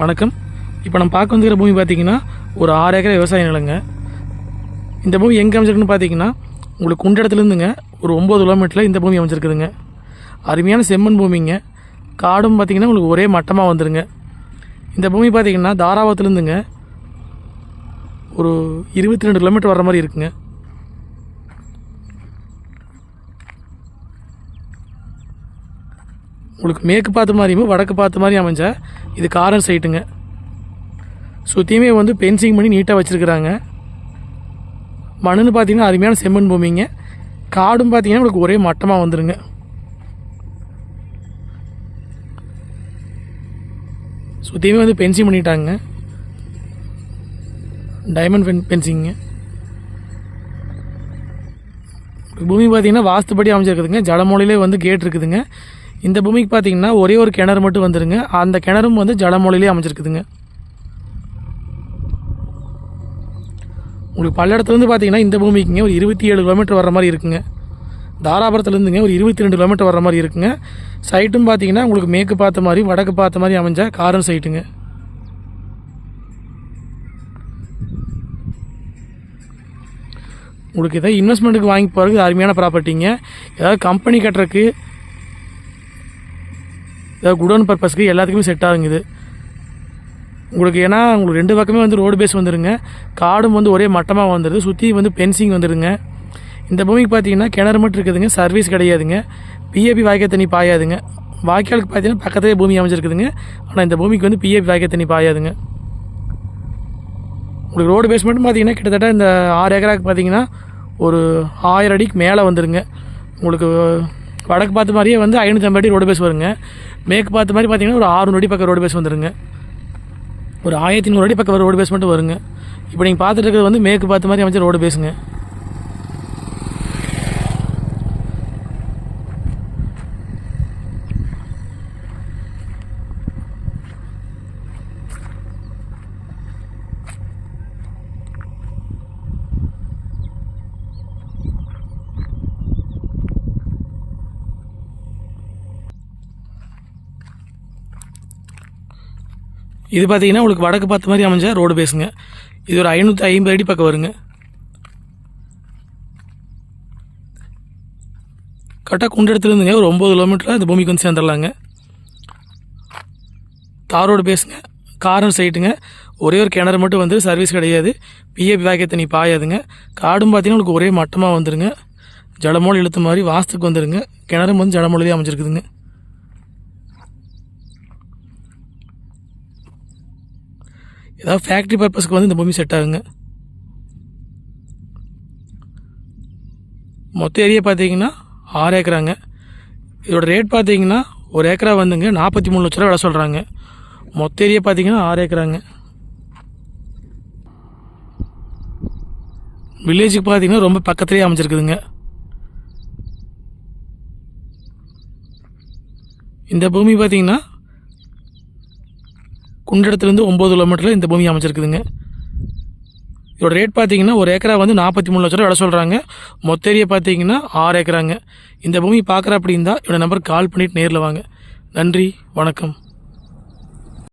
வணக்கம். இப்போ நம்ம பார்க்க வந்துக்கிற பூமி பார்த்தீங்கன்னா ஒரு ஆறு ஏக்கர் விவசாய நிலங்க. இந்த பூமி எங்கே அமைச்சிருக்குன்னு பார்த்தீங்கன்னா உங்களுக்கு குண்டடத்துலேருந்துங்க ஒரு ஒம்பது கிலோமீட்டரில் இந்த பூமி அமைச்சிருக்குதுங்க அருமையான செம்மண் பூமிங்க. காடும் பார்த்தீங்கன்னா உங்களுக்கு ஒரே மட்டமாக வந்துருங்க. இந்த பூமி பார்த்தீங்கன்னா தாராபுரத்துலேருந்துங்க ஒரு இருபத்தி ரெண்டு கிலோமீட்டர் வர மாதிரி இருக்குங்க. உங்களுக்கு மேற்கு பார்த்த மாதிரியும் வடக்கு பார்த்த மாதிரி அமைஞ்சா இது காரன் சைட்டுங்க சுற்றியுமே வந்து பென்சிங் பண்ணி நீட்டாக வச்சுருக்குறாங்க. மண்ணுன்னு பார்த்தீங்கன்னா அருமையான செம்மண் பூமிங்க. காடும் பார்த்தீங்கன்னா உங்களுக்கு ஒரே மட்டமாக வந்துடுங்க சுற்றியுமே வந்து பென்சிங் பண்ணிட்டாங்க. டைமண்ட் பென் பென்சிங்க பூமி பார்த்தீங்கன்னா வாஸ்துபடி அமைஞ்சிருக்குதுங்க. ஜடமொழியிலே வந்து கேட் இருக்குதுங்க. இந்த பூமிக்கு பார்த்தீங்கன்னா ஒரே ஒரு கிணறு மட்டும் வந்துருங்க. அந்த கிணறும் வந்து ஜலமூலையிலே அமைஞ்சிருக்குதுங்க. உங்களுக்கு பல்லடத்துலேருந்து பார்த்தீங்கன்னா இந்த பூமிக்குங்க ஒரு இருபத்தி ஏழு கிலோமீட்டர் வர மாதிரி இருக்குங்க. தாராபுரத்துலேருந்துங்க ஒரு இருபத்தி ரெண்டு கிலோமீட்டர் வர மாதிரி இருக்குங்க. சைட்டும் பார்த்தீங்கன்னா உங்களுக்கு மேற்கு பார்த்த மாதிரி வடக்கு பார்த்த மாதிரி அமைஞ்ச காரம் சைட்டுங்க உங்களுக்கு எதாவது இன்வெஸ்ட்மெண்ட்டுக்கு வாங்கி போகிறதுக்கு அருமையான ப்ராப்பர்ட்டிங்க ஏதாவது கம்பெனி கட்டுறதுக்கு ஏதாவது குடோன் பர்பஸ்க்கு எல்லாத்துக்குமே செட் ஆகுங்குது. உங்களுக்கு ஏன்னா உங்களுக்கு ரெண்டு பக்கமே வந்து ரோடு பேஸ் வந்துடுங்க காடும் வந்து ஒரே மட்டமாக வந்துடுது சுற்றி வந்து பென்சிங் வந்துடுங்க இந்த பூமிக்கு பார்த்தீங்கன்னா கிணறு மட்டும் இருக்குதுங்க. சர்வீஸ் கிடையாதுங்க. பிஏபி வாய்க்கால் தண்ணி பாயாதுங்க. வாய்க்காலுக்கு பார்த்தீங்கன்னா பக்கத்துலேயே பூமி அமைஞ்சிருக்குதுங்க. ஆனால் இந்த பூமிக்கு வந்து பிஏபி வாய்க்கால் தண்ணி பாயாதுங்க. உங்களுக்கு ரோடு பேஸ் மட்டும் பார்த்தீங்கன்னா கிட்டத்தட்ட இந்த ஆறு ஏக்கராக்கு பார்த்தீங்கன்னா ஒரு ஆயிரம் அடிக்கு மேலே வந்துடுங்க உங்களுக்கு வடக்கு பார்த்த மாதிரியே வந்து ஐநூற்றம்பது அடி ரோடு பேஸ் வருங்க. மேற்கு பார்த்த மாதிரி பார்த்தீங்கன்னா ஒரு ஆறுநூறு அடி பக்கம் ரோடு பேஸ் வந்துருங்க. ஒரு ஆயிரத்தி நூறு அடி பக்கம் ரோடு பேஸ் மட்டும் வருங்க. இப்போ நீங்கள் பார்த்துட்டு இருக்கிறது வந்து மேற்கு பார்த்த மாதிரி அமைச்சர் ரோடு பேசுங்க இது பார்த்தீங்கன்னா உங்களுக்கு வடக்கு பார்த்த மாதிரி அமைஞ்ச ரோடு பேசுங்க இது ஒரு ஐநூற்றி ஐம்பது அடி பக்கம் வருங்க. கரெக்டாக குண்டெடுத்துலேருந்துங்க. ஒரு ஒம்பது கிலோமீட்டரில் இந்த பூமிக்கு வந்து சேர்ந்துடலாங்க தார் ரோடு பேசுங்க காரன் சைட்டுங்க ஒரே ஒரு கிணறு மட்டும் வந்து சர்வீஸ் கிடையாது. பிஏபி வாக்கிய தண்ணி பாயாதுங்க. காடும் பார்த்தீங்கன்னா உங்களுக்கு ஒரே மட்டமாக வந்துருங்க. ஜடமோல் இழுத்த மாதிரி வாஸ்துக்கு வந்துருங்க. கிணறும் வந்து ஜடமோலிலே அமைஞ்சிருக்குதுங்க. ஏதாவது ஃபேக்ட்ரி பர்பஸ்க்கு வந்து இந்த பூமி செட் ஆகுங்க. மொத்த ஏரியா பார்த்தீங்கன்னா ஆறு ஏக்கராங்க. இதோட ரேட் பார்த்தீங்கன்னா ஒரு ஏக்கரா வந்துங்க. நாற்பத்தி மூணு லட்ச ரூபா விலை சொல்கிறாங்க மொத்த ஏரியா பார்த்தீங்கன்னா ஆறு ஏக்கராங்க. வில்லேஜுக்கு பார்த்தீங்கன்னா ரொம்ப பக்கத்துலேயே அமைஞ்சிருக்குதுங்க. இந்த பூமி பார்த்தீங்கன்னா குண்டடத்துலேருந்து ஒம்பது கிலோமீட்டரில் இந்த பூமி அமைச்சிருக்குதுங்க இதோட ரேட் பார்த்தீங்கன்னா ஒரு ஏக்கரா வந்து நாற்பத்தி மூணு லட்ச ரூபா விலை சொல்கிறாங்க மொத்த ஏரியா பார்த்தீங்கன்னா ஆறு ஏக்கராங்க. இந்த பூமி பார்க்குற அப்படின்னா என்னோடய நம்பருக்கு கால் பண்ணிவிட்டு நேரில் வாங்க. நன்றி வணக்கம்.